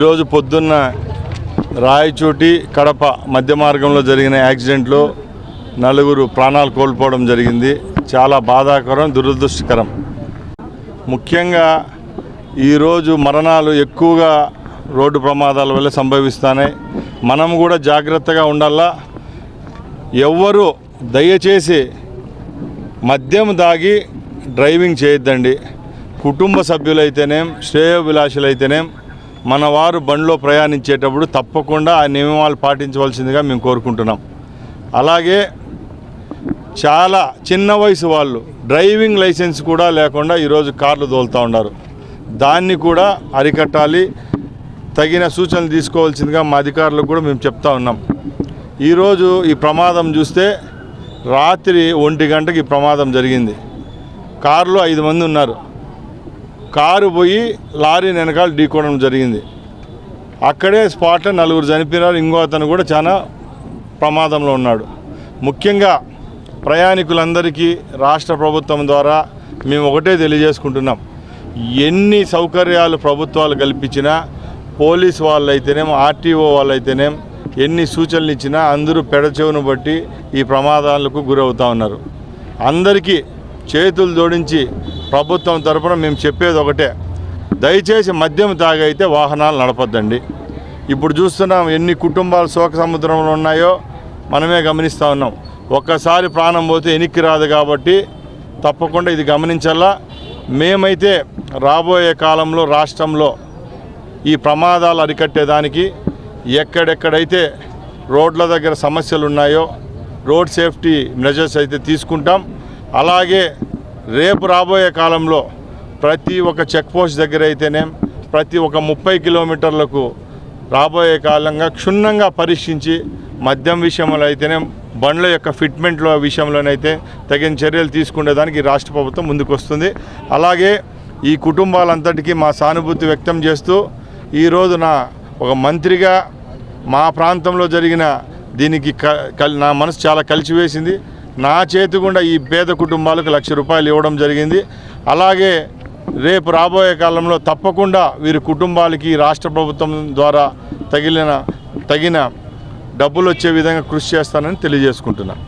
ఈరోజు పొద్దున్న రాయచోటి కడప మధ్య మార్గంలో జరిగిన యాక్సిడెంట్లో నలుగురు ప్రాణాలు కోల్పోవడం జరిగింది. చాలా బాధాకరం దురదృష్టకరం. ముఖ్యంగా ఈరోజు మరణాలు ఎక్కువగా రోడ్డు ప్రమాదాల వల్ల సంభవిస్తున్నాయి. మనం కూడా జాగ్రత్తగా ఉండాలా? ఎవ్వరు దయచేసి మద్యం దాగి డ్రైవింగ్ చేయొద్దండి. కుటుంబ సభ్యులైతేనేం శ్రేయోభిలాషులైతేనేం మన వారు బండిలో ప్రయాణించేటప్పుడు తప్పకుండా ఆ నియమాలు పాటించవలసిందిగా మేము కోరుకుంటున్నాం. అలాగే చాలా చిన్న వయసు వాళ్ళు డ్రైవింగ్ లైసెన్స్ కూడా లేకుండా ఈరోజు కార్లు తోలుతూ ఉన్నారు. దాన్ని కూడా అరికట్టాలి. తగిన సూచనలు తీసుకోవాల్సిందిగా మా అధికారులకు కూడా మేము చెప్తా ఉన్నాం. ఈరోజు ఈ ప్రమాదం చూస్తే రాత్రి ఒంటి గంటకి ఈ ప్రమాదం జరిగింది. కారులో ఐదు మంది ఉన్నారు. కారు పోయి లారీ వెనకాల ఢీకోవడం జరిగింది. అక్కడే స్పాట్లో నలుగురు చనిపోయినారు. ఇంకో అతను కూడా చాలా ప్రమాదంలో ఉన్నాడు. ముఖ్యంగా ప్రయాణికులందరికీ రాష్ట్ర ప్రభుత్వం ద్వారా మేము ఒకటే తెలియజేసుకుంటున్నాం. ఎన్ని సౌకర్యాలు ప్రభుత్వాలు కల్పించినా పోలీస్ వాళ్ళైతేనేం ఆర్టీఓ వాళ్ళైతేనేం ఎన్ని సూచనలు ఇచ్చినా అందరూ పెడచెవును బట్టి ఈ ప్రమాదాలకు గురవుతూ ఉన్నారు. అందరికీ చేతులు జోడించి ప్రభుత్వం తరపున మేము చెప్పేది ఒకటే. దయచేసి మద్యం తాగైతే వాహనాలు నడపద్దండి. ఇప్పుడు చూస్తున్నాం ఎన్ని కుటుంబాలు శోక సముద్రంలో ఉన్నాయో మనమే గమనిస్తూ ఉన్నాం. ఒక్కసారి ప్రాణం పోతే ఎనిక్కి రాదు కాబట్టి తప్పకుండా ఇది గమనించాలా. మేమైతే రాబోయే కాలంలో రాష్ట్రంలో ఈ ప్రమాదాలు అరికట్టేదానికి ఎక్కడెక్కడైతే రోడ్ల దగ్గర సమస్యలు ఉన్నాయో రోడ్ సేఫ్టీ మెజర్స్ అయితే తీసుకుంటాం. అలాగే రేపు రాబోయే కాలంలో ప్రతి ఒక్క చెక్ పోస్ట్ దగ్గర అయితేనే ప్రతి ఒక్క ముప్పై కిలోమీటర్లకు రాబోయే కాలంగా క్షుణ్ణంగా పరీక్షించి మద్యం విషయంలో అయితేనే బండ్ల యొక్క ఫిట్మెంట్ల విషయంలోనైతే తగిన చర్యలు తీసుకునేదానికి రాష్ట్ర ప్రభుత్వం ముందుకొస్తుంది. అలాగే ఈ కుటుంబాలంతటికీ మా సానుభూతి వ్యక్తం చేస్తూ ఈరోజు నా ఒక మంత్రిగా మా ప్రాంతంలో జరిగిన దీనికి క కల్- నా మనసు చాలా కలిసివేసింది. నా చేతి గుండా ఈ పేద కుటుంబాలకు లక్ష రూపాయలు ఇవ్వడం జరిగింది. అలాగే రేపు రాబోయే కాలంలో తప్పకుండా వీరి కుటుంబాలకి రాష్ట్ర ప్రభుత్వం ద్వారా తగిలిన తగిన డబ్బులు వచ్చే విధంగా కృషి చేస్తానని తెలియజేసుకుంటున్నాను